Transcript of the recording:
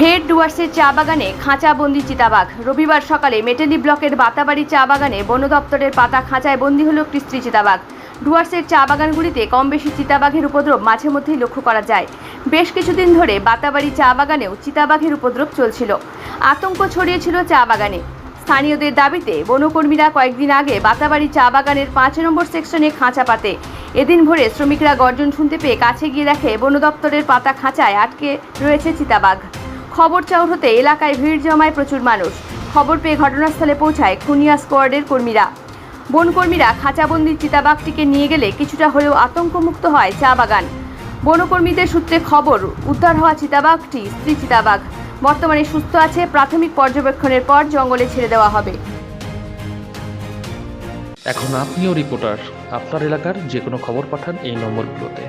ফের ডুয়ার্সের চা বাগানে খাঁচাবন্দি চিতাবাঘ। রবিবার সকালে মেটেলি ব্লকের বাতাবাড়ি চা বাগানে বন দপ্তরের পাতা খাঁচায় বন্দি হল স্ত্রী চিতাবাঘ। ডুয়ার্সের চা বাগানগুলিতে কম বেশি চিতাবাঘের উপদ্রব মাঝে মধ্যেই লক্ষ্য করা যায়। বেশ কিছুদিন ধরে বাতাবাড়ি চা বাগানেও চিতাবাঘের উপদ্রব চলছিল। আতঙ্ক ছড়িয়েছিল চা বাগানে। স্থানীয়দের দাবিতে বনকর্মীরা কয়েকদিন আগে বাতাবাড়ি চা বাগানের পাঁচ নম্বর সেকশনে খাঁচা পাতে। এদিন ভোরে শ্রমিকরা গর্জন শুনতে পেয়ে কাছে গিয়ে দেখে বন দপ্তরের পাতা খাঁচায় আটকে রয়েছে চিতাবাঘ। খবর চাউর হতে এলাকায় ভিড় জমায় প্রচুর মানুষ। খবর পেয়ে ঘটনাস্থলে পৌঁছায় খুনিয়া স্কোয়াডের কর্মীরা। বনকর্মীরা খাঁচাবন্দি চিতাবাঘটিকে নিয়ে গেলে কিছুটা হলেও আতঙ্কমুক্ত হয় চা বাগান। বনকর্মীদের সূত্রে খবর, উদ্ধার হওয়া চিতাবাঘটি স্ত্রী চিতাবাঘ। বর্তমানে সুস্থ আছে, প্রাথমিক পর্যবেক্ষণের পর জঙ্গলে ছেড়ে দেওয়া হবে। এখন আপনিও রিপোর্টার। আপনার এলাকার যে কোনো খবর পাঠান এই নম্বরগুলোতে।